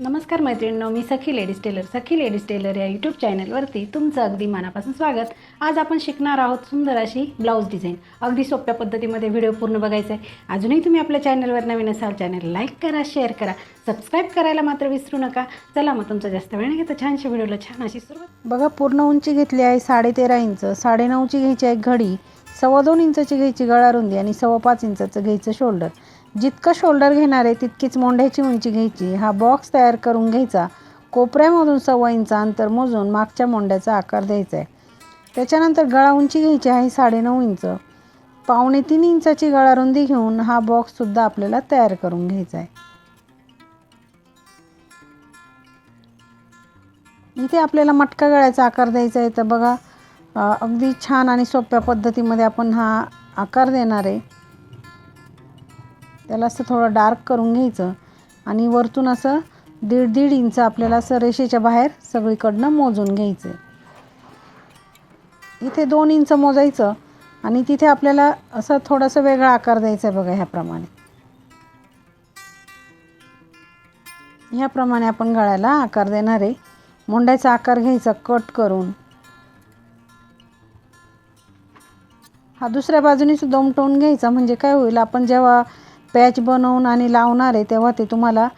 नमस्कार मैत्रिणींनो मी Sakhi ladies tailor. Sakhi ladies tailor या यूट्यूब चॅनलवरती तुमचं अगदी मनापासून स्वागत. आज आपण शिकणार आहोत सुंदर अशी ब्लाऊज डिझाईन अगदी सोप्या पद्धतीमध्ये व्हिडिओ पूर्ण बघायचा आहे अजूनही तुम्ही आपल्या चॅनलवर नवीन असाल चॅनल लाईक करा शेअर करा. सबस्क्राईब करायला मात्र विसरू नका. चला मग तुमचा जास्त वेळ नाही घेता. छानशा व्हिडिओला छान अशी सुरुवात. बघा पूर्ण उंची घेतली आहे साडेतेरा इंच. साडेनऊची घ्यायची आहे घडी. सव्वा दोन इंचाची घ्यायची गळा रुंदी आणि सव्वा पाच इंचाचं घ्यायचं शोल्डर जितकं शोल्डर घेणार आहे तितकीच मोंढ्याची उंची घ्यायची. हा बॉक्स तयार करून घ्यायचा. कोपऱ्यामधून सव्वा इंचा अंतर मोजून मागच्या मोंड्याचा आकार द्यायचा आहे. त्याच्यानंतर गळा उंची घ्यायची आहे साडेनऊ इंच. पावणे तीन इंचाची गळा रुंदी घेऊन हा बॉक्ससुद्धा आपल्याला तयार करून घ्यायचा आहे. इथे आपल्याला मटका गळ्याचा आकार द्यायचा आहे. तर बघा अगदी छान आणि सोप्या पद्धतीमध्ये आपण हा आकार देणार आहे. त्याला असं थोडं डार्क करून घ्यायचं. आणि वरतून असं दीड दीड इंच आपल्याला असं रेषेच्या बाहेर सगळीकडनं मोजून घ्यायचं. इथे दोन इंच मोजायचं आणि तिथे आपल्याला असं थोडंसं वेगळा आकार द्यायचा आहे बघा ह्याप्रमाणे. ह्याप्रमाणे आपण गळ्याला आकार देणार आहे. मोंड्याचा आकार घ्यायचा कट करून. हा दुसऱ्या बाजूने सुद्धा उमटवून घ्यायचा. म्हणजे काय होईल आपण जेव्हा पॅच बनवून आणि लावणार आहे तेव्हा ते तुम्हाला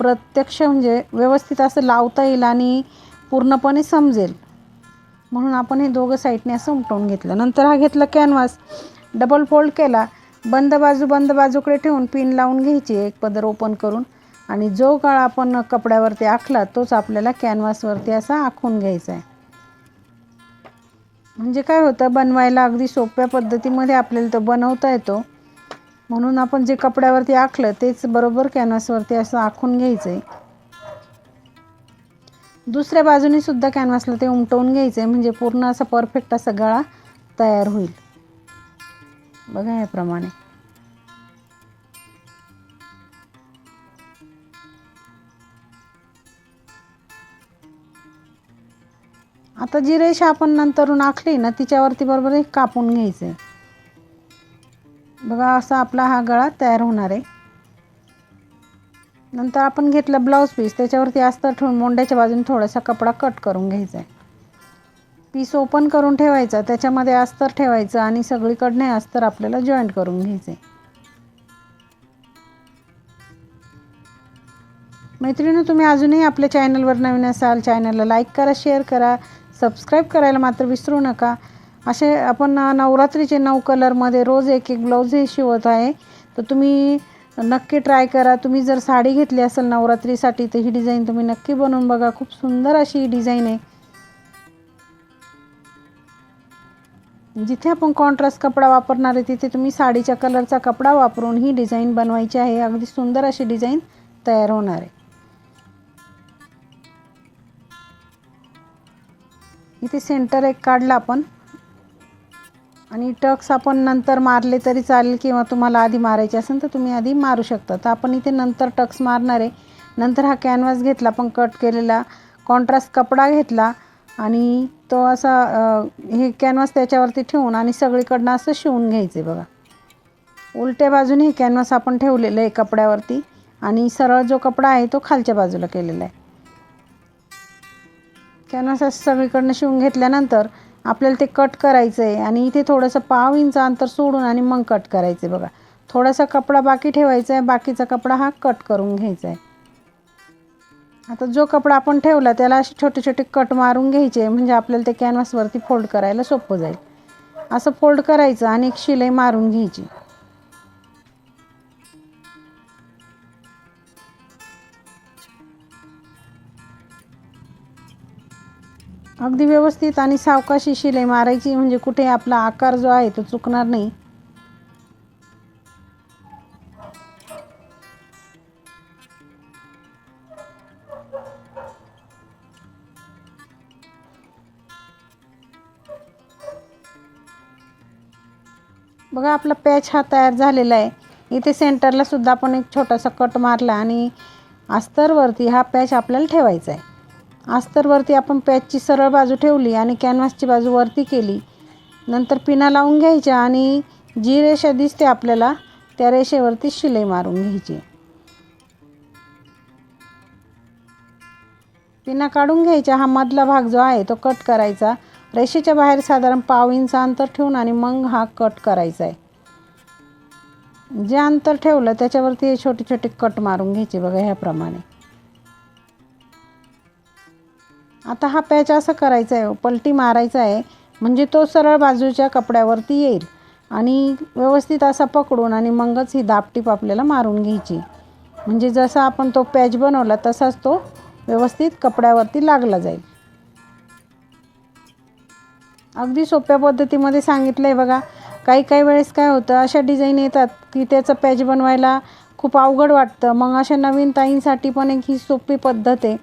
प्रत्यक्ष म्हणजे व्यवस्थित असं लावता येईल आणि पूर्णपणे समजेल. म्हणून आपण हे दोघं साईडने असं उमटवून घेतलं. नंतर हा घेतला कॅनव्हास डबल फोल्ड केला. बंद बाजू बंद बाजूकडे ठेवून पिन लावून घ्यायची. एक पदर ओपन करून. आणि जो काळ आपण कपड्यावरती आखला तोच आपल्याला कॅनव्हासवरती असा आखून घ्यायचा आहे. म्हणजे काय होतं बनवायला अगदी सोप्या पद्धतीमध्ये आपल्याला तो बनवता येतो. म्हणून आपण जे कपड्यावरती आखलं तेच बरोबर कॅनव्हासवरती असं आखून घ्यायचं आहे दुसऱ्या बाजूने सुद्धा कॅनव्हासला ते उमटवून घ्यायचं आहे म्हणजे पूर्ण असा परफेक्ट असा गळा तयार होईल. बघा याप्रमाणे. आता जी रेषा आपण नंतरून आखली ना तिच्यावरती बरोबर एक कापून घ्यायचं आहे बघा असा आपला हा गळा तयार होणार आहे. नंतर आपण घेतला ब्लाऊज पीस. त्याच्यावरती अस्तर ठेवून मोंड्याच्या बाजूने थोडासा कपडा कट करून घ्यायचा आहे. पीस ओपन करून ठेवायचा. त्याच्यामध्ये अस्तर ठेवायचं आणि सगळीकडने अस्तर आपल्याला जॉईंट करून घ्यायचं आहे मैत्रिणी तुम्ही अजूनही आपल्या चॅनलवर नवीन असाल चॅनलला लाईक करा शेअर करा सबस्क्राईब करायला मात्र विसरू नका. असे आपण नवरात्रीचे नऊ कलरमध्ये रोज एक एक ब्लाऊज हे शिवत आहे. तर तुम्ही नक्की ट्राय करा. तुम्ही जर साडी घेतली असेल नवरात्रीसाठी तर ही डिझाईन तुम्ही नक्की बनवून बघा. खूप सुंदर अशी ही डिझाईन आहे. जिथे आपण कॉन्ट्रास्ट कपडा वापरणार आहे तिथे तुम्ही साडीच्या कलरचा कपडा वापरून ही डिझाईन बनवायची आहे. अगदी सुंदर अशी डिझाईन तयार होणार आहे. इथे सेंटर एक काढला आपण. आणि टक्स आपण नंतर मारले तरी चालेल किंवा तुम्हाला आधी मारायचे असेल तर तुम्ही आधी मारू शकता. तर आपण इथे नंतर टक्स मारणार आहे. नंतर हा कॅनव्हास घेतला आपण कट केलेला कॉन्ट्रास्ट कपडा घेतला आणि तो असा हे कॅनव्हास त्याच्यावरती ठेवून आणि सगळीकडनं असं शिवून घ्यायचं आहे बघा. उलट्या बाजूने हे कॅनव्हास आपण ठेवलेलं आहे कपड्यावरती आणि सरळ जो कपडा आहे तो खालच्या बाजूला केलेला आहे. कॅनव्हास असं सगळीकडनं शिवून घेतल्यानंतर आपल्याला ते कट करायचं आहे आणि इथे थोडंसं पाव इंच अंतर सोडून आणि मग कट करायचं आहे बघा. थोडासा कपडा बाकी ठेवायचा आहे बाकीचा कपडा हा कट करून घ्यायचा आहे आता जो कपडा आपण ठेवला त्याला असे छोटे छोटे कट मारून घ्यायचे म्हणजे आपल्याला ते कॅनव्हासवरती फोल्ड करायला सोपं जाईल. असं फोल्ड करायचं आणि एक शिलाई मारून घ्यायची. अगदी व्यवस्थित आणि सावकाशी शिलाई मारायची म्हणजे कुठे आपला आकार जो आहे तो चुकणार नाही. बघा आपला पॅच हा तयार झालेला आहे. इथे सेंटरला सुद्धा आपण एक छोटासा कट मारला आणि अस्तरवरती हा पॅच आपल्याला ठेवायचा आहे. अस्तरवरती आपण पॅचची सरळ बाजू ठेवली आणि कॅनव्हासची बाजू वरती केली. नंतर पिना लावून घ्यायच्या आणि जी रेषा दिसते आपल्याला त्या रेषेवरती शिलाई मारून घ्यायची. पिना काढून घ्यायच्या हा मधला भाग जो आहे तो कट करायचा. रेषेच्या बाहेर साधारण पाव इंच अंतर ठेवून आणि मग हा कट करायचा आहे. जे अंतर ठेवलं त्याच्यावरती हे छोटे छोटे कट मारून घ्यायचे बघा ह्याप्रमाणे. आता हा पॅच असं करायचा आहे पलटी मारायचा आहे म्हणजे तो सरळ बाजूच्या कपड्यावरती येईल आणि व्यवस्थित असा पकडून आणि मगच ही दापटीप आपल्याला मारून घ्यायची. म्हणजे जसा आपण तो पॅच बनवला तसाच तो व्यवस्थित कपड्यावरती लागला जाईल. अगदी सोप्या पद्धतीमध्ये सांगितलं आहे बघा. काही काही वेळेस काय होतं अशा डिझाईन येतात की त्याचं पॅच बनवायला खूप अवघड वाटतं. मग अशा नवीन ताईंसाठी पण एक ही सोपी पद्धत आहे.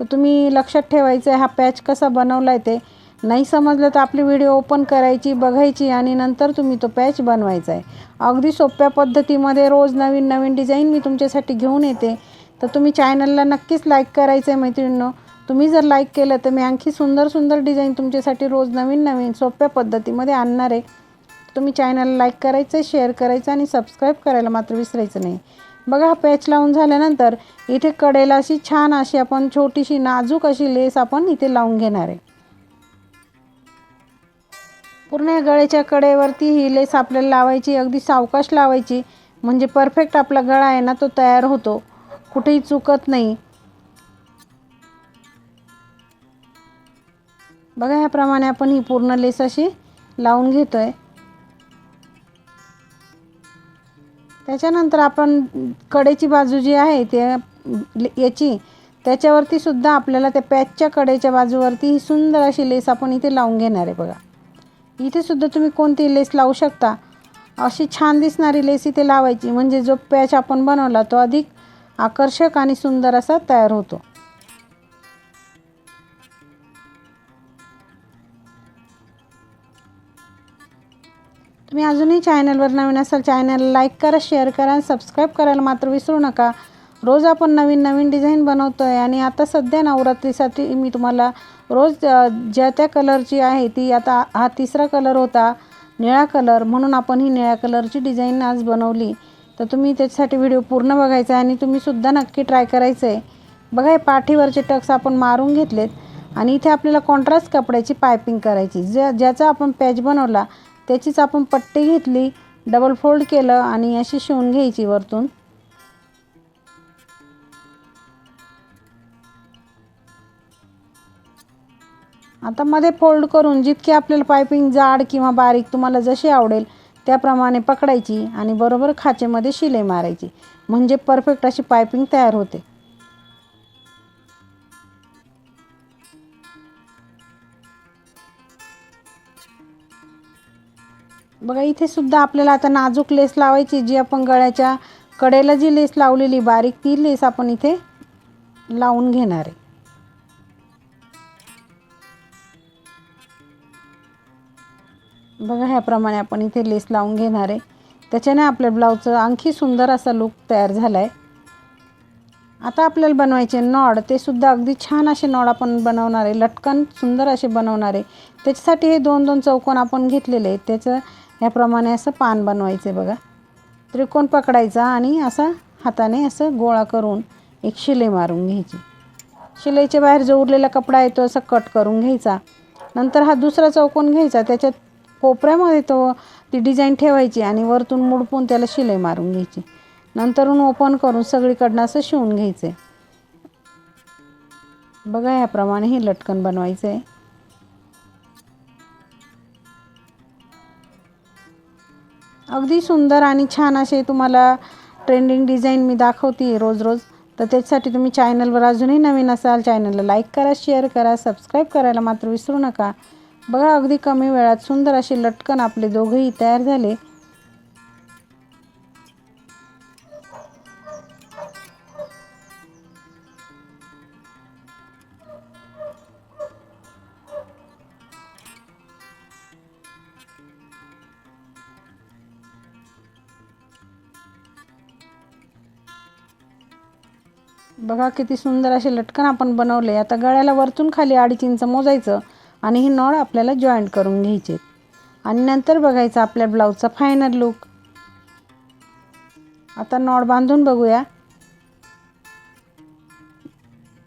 तर तुम्ही लक्षात ठेवायचं आहे हा पॅच कसा बनवला आहे ते. नाही समजलं तर आपली व्हिडिओ ओपन करायची बघायची आणि नंतर तुम्ही तो पॅच बनवायचा आहे. अगदी सोप्या पद्धतीमध्ये रोज नवीन नवीन डिझाईन मी तुमच्यासाठी घेऊन येते. तर तुम्ही चॅनलला नक्कीच लाईक करायचं आहे मैत्रिणींनो. तुम्ही जर लाईक केलं तर मी आणखी सुंदर सुंदर डिझाईन तुमच्यासाठी रोज नवीन नवीन सोप्या पद्धतीमध्ये आणणार आहे. तुम्ही चॅनलला लाईक करायचं शेअर करायचं आणि सबस्क्राईब करायला मात्र विसरायचं नाही. बघा हा पॅच लावून झाल्यानंतर इथे कडेला अशी छान अशी आपण छोटीशी नाजूक अशी लेस आपण इथे लावून घेणार आहे. पूर्ण या गळ्याच्या कडेवरती ही लेस आपल्याला लावायची अगदी सावकाश लावायची. म्हणजे परफेक्ट आपला गळा आहे ना तो तयार होतो. कुठेही चुकत नाही. बघा ह्याप्रमाणे आपण ही पूर्ण लेस अशी लावून घेतो आहे त्याच्यानंतर आपण कडेची बाजू जी आहे ते याची त्याच्यावरती सुद्धा आपल्याला त्या पॅचच्या कडेच्या बाजूवरती ही सुंदर अशी लेस आपण इथे लावून घेणार आहे बघा. इथे सुद्धा तुम्ही कोणती लेस लावू शकता? अशी छान दिसणारी लेस इथे लावायची. म्हणजे जो पॅच आपण बनवला तो अधिक आकर्षक आणि सुंदर असा तयार होतो. तुम्ही अजूनही चॅनलवर नवीन असाल चॅनल लाईक करा शेअर करा आणि सबस्क्राईब करायला मात्र विसरू नका. रोज आपण नवीन नवीन डिझाईन बनवतो आहे आणि आता सध्या नवरात्रीसाठी मी तुम्हाला रोज ज्या त्या कलरची आहे ती आता हा तिसरा कलर होता निळा कलर म्हणून आपण ही निळ्या कलरची डिझाईन आज बनवली. तर तुम्ही त्याच्यासाठी व्हिडिओ पूर्ण बघायचा आहे आणि तुम्हीसुद्धा नक्की ट्राय करायचं आहे बघा हे पाठीवरचे टक्स आपण मारून घेतलेत आणि इथे आपल्याला कॉन्ट्रास्ट कपड्याची पायपिंग करायची. ज्या ज्याचा आपण पॅच बनवला त्याचीच आपण पट्टी घेतली डबल फोल्ड केलं आणि अशी शिवून घ्यायची वरतून. आता मध्ये फोल्ड करून जितकी आपल्याला पायपिंग जाड किंवा बारीक तुम्हाला जशी आवडेल त्याप्रमाणे पकडायची आणि बरोबर खाचेमध्ये शिलाई मारायची. म्हणजे परफेक्ट अशी पायपिंग तयार होते. बघा इथे सुद्धा आपल्याला आता नाजूक लेस लावायची जी आपण गळ्याच्या कडेला जी लेस लावलेली बारीक ती लेस आपण इथे लावून घेणार आहे. बघा ह्याप्रमाणे आपण इथे लेस लावून घेणार आहे. त्याच्याने आपल्या ब्लाऊजचं आणखी सुंदर असा लुक तयार झाला आहे आता आपल्याला बनवायचे नॉड ते सुद्धा अगदी छान असे नॉड आपण बनवणार आहे. लटकन सुंदर असे बनवणार आहे. त्याच्यासाठी हे दोन दोन चौकोन आपण घेतलेले आहेत. त्याचं ह्याप्रमाणे असं पान बनवायचं आहे बघा. त्रिकोण पकडायचा आणि असा हाताने असं गोळा करून एक शिलाई मारून घ्यायची. शिलाईच्या बाहेर जो उरलेला कपडा आहे तो असा कट करून घ्यायचा. नंतर हा दुसरा चौकोन घ्यायचा. त्याच्यात कोपऱ्यामध्ये तो ती डिझाईन ठेवायची आणि वरतून मुडपून त्याला शिलाई मारून घ्यायची. नंतरून ओपन करून सगळीकडनं असं शिवून घ्यायचं. आहे बघा ह्याप्रमाणे हे लटकन बनवायचं आहे अगदी सुंदर आणि छान असे तुम्हाला ट्रेंडिंग डिझाईन मी दाखवते रोज रोज. तर त्याच्यासाठी तुम्ही चॅनलवर अजूनही नवीन असाल चॅनलला लाईक करा शेअर करा सबस्क्राईब करायला मात्र विसरू नका. बघा अगदी कमी वेळात सुंदर असे लटकन आपले दोघंही तयार झाले. बघा किती सुंदर असे लटकन आपण बनवले. आता गळ्याला वरतून खाली अडीच इंच मोजायचं आणि ही नॉड आपल्याला जॉईंट करून घ्यायचे. आणि नंतर बघायचं आपल्या ब्लाऊजचा फायनल लुक आता नॉड बांधून बघूया.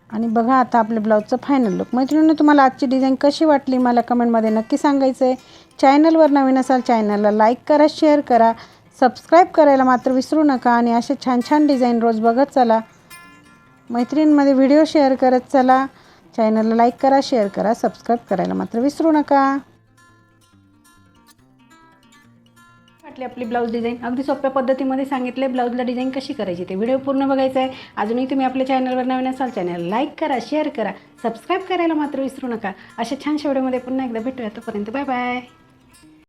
आणि बघा आता आपल्या ब्लाऊजचं फायनल लुक मैत्रिणींनो तुम्हाला आजची डिझाईन कशी वाटली मला कमेंटमध्ये नक्की सांगायचं आहे चॅनलवर नवीन असाल चॅनलला लाईक करा शेअर करा. सबस्क्राईब करायला मात्र विसरू नका आणि असे छान छान डिझाईन रोज बघत चला. मैत्रिणींमध्ये व्हिडिओ शेअर करत चला. चॅनलला लाईक करा शेअर करा सबस्क्राईब करायला मात्र विसरू नका. वाटली आपली ब्लाऊज डिझाईन. अगदी सोप्या पद्धतीमध्ये सांगितले ब्लाऊजला डिझाईन कशी करायची ते व्हिडिओ पूर्ण बघायचा आहे अजूनही तुम्ही आपल्या चॅनलवर नवीन असाल चॅनल लाईक करा शेअर करा सबस्क्राईब करायला मात्र विसरू नका. अशा छानशा व्हिडिओमध्ये पुन्हा एकदा भेटूया. तोपर्यंत बाय बाय.